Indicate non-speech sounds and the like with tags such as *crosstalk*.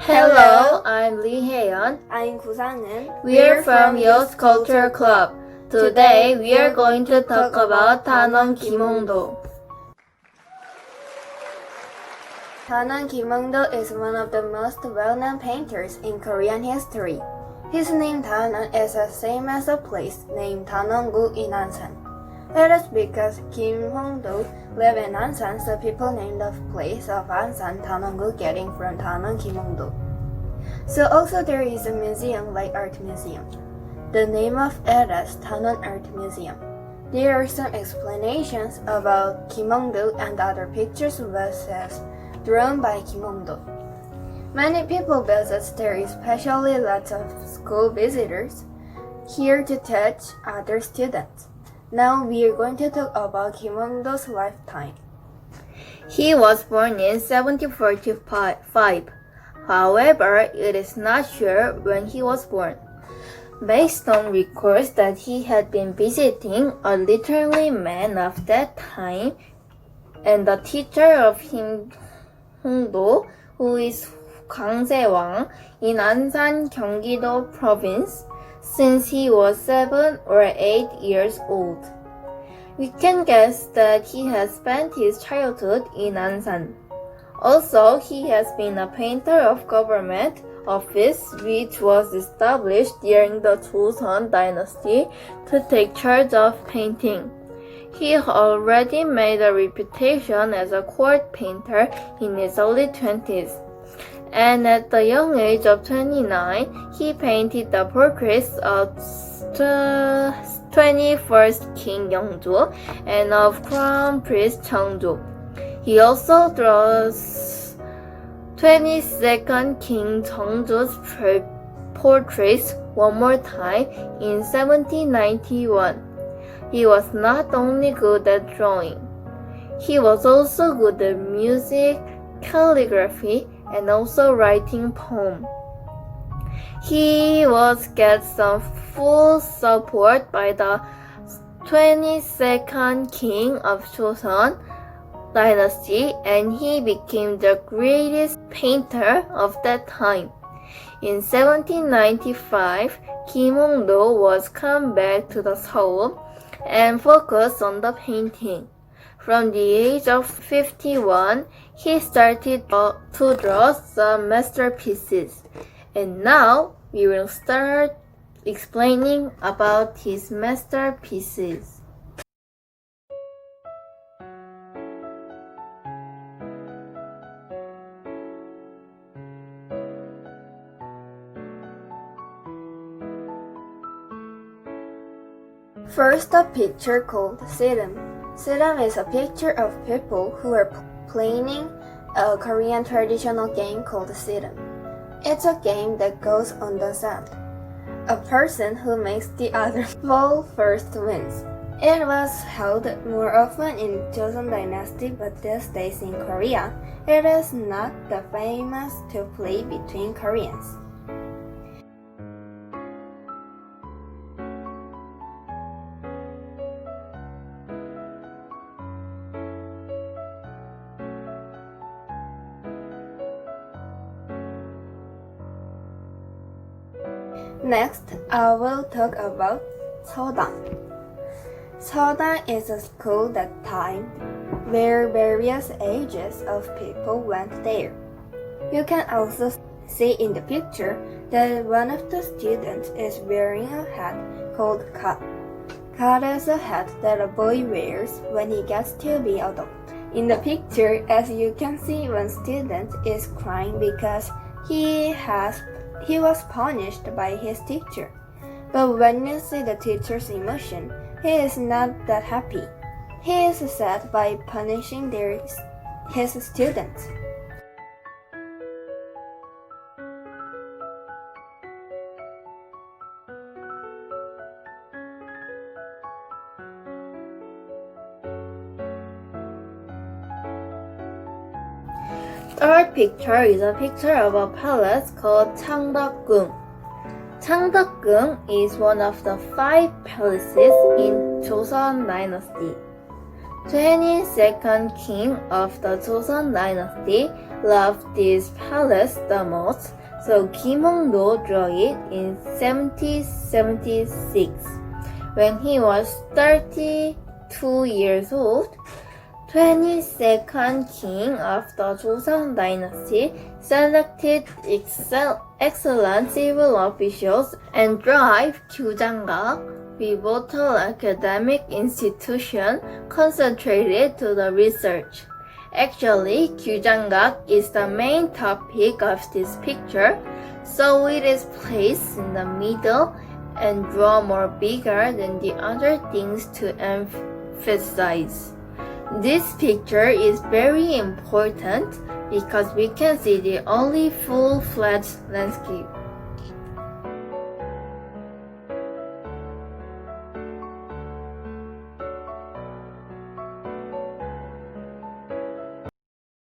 Hello, I'm Lee Haeyeon. I'm Gusangun. We're from Youth Culture Club. Today we are going to talk about Tanon Kimondo. Tanon Kimondo is one of the most well-known painters in Korean history. His name Tanon is the same as a place named Tanamgu in Ansan. That is because Kim Hong-do lived in Ansan, so people named the place of Ansan Danong-gu getting from Danon Kim Hong-do. So also there is a museum like art museum. The name of it is Danon Art Museum. There are some explanations about Kim Hong-do and other pictures verses drawn by Kim Hong-do. Many people visit there, especially lots of school visitors, here to teach other students. Now we are going to talk about Kim Hong-do's lifetime. He was born in 1745. However, it is not sure when he was born. Based on records that he had been visiting a literary man of that time and the teacher of him Hongdo, who is Kang in Ansan, Gyeonggi-do province, since he was seven or eight years old. We can guess that he has spent his childhood in Ansan. Also, he has been a painter of government office which was established during the Joseon dynasty to take charge of painting. He already made a reputation as a court painter in his early 20s. And at the young age of 29, he painted the portraits of the 21st King Yeongjo and of Crown Prince Cheongjo. He also draws 22nd King Cheongjo's portraits one more time in 1791. He was not only good at drawing, he was also good at music, calligraphy, and also writing poem. He was get some full support by the 22nd king of Joseon dynasty and he became the greatest painter of that time. In 1795, Kim Hong-do was come back to the Seoul and focused on the painting. From the age of 51, he started to draw some masterpieces. And now we will start explaining about his masterpieces. First, a picture called Sirim. Sirim is a picture of people who are playing a Korean traditional game called Sirim. It's a game that goes on the sand. A person who makes the other *laughs* fall first wins. It was held more often in Joseon Dynasty, but these days in Korea, it is not the famous to play between Koreans. Next, I will talk about Seodan. Seodan is a school that time where various ages of people went there. You can also see in the picture that one of the students is wearing a hat called kat. Kat is a hat that a boy wears when he gets to be adult. In the picture, as you can see, one student is crying because he has he was punished by his teacher. But when you see the teacher's emotion, he is not that happy. He is sad by punishing their, his students. Third picture is a picture of a palace called Changdeokgung. Changdeokgung is one of the five palaces in Joseon Dynasty. 22nd king of the Joseon Dynasty loved this palace the most, so Kim Hong-do drew it in 1776. When he was 32 years old, 22nd king of the Joseon dynasty selected excel- excellent civil officials and drive Kyujanga, pivotal academic institution concentrated to the research. Actually, Kyujangak is the main topic of this picture, so it is placed in the middle and draw more bigger than the other things to emphasize. This picture is very important because we can see the only full-fledged landscape.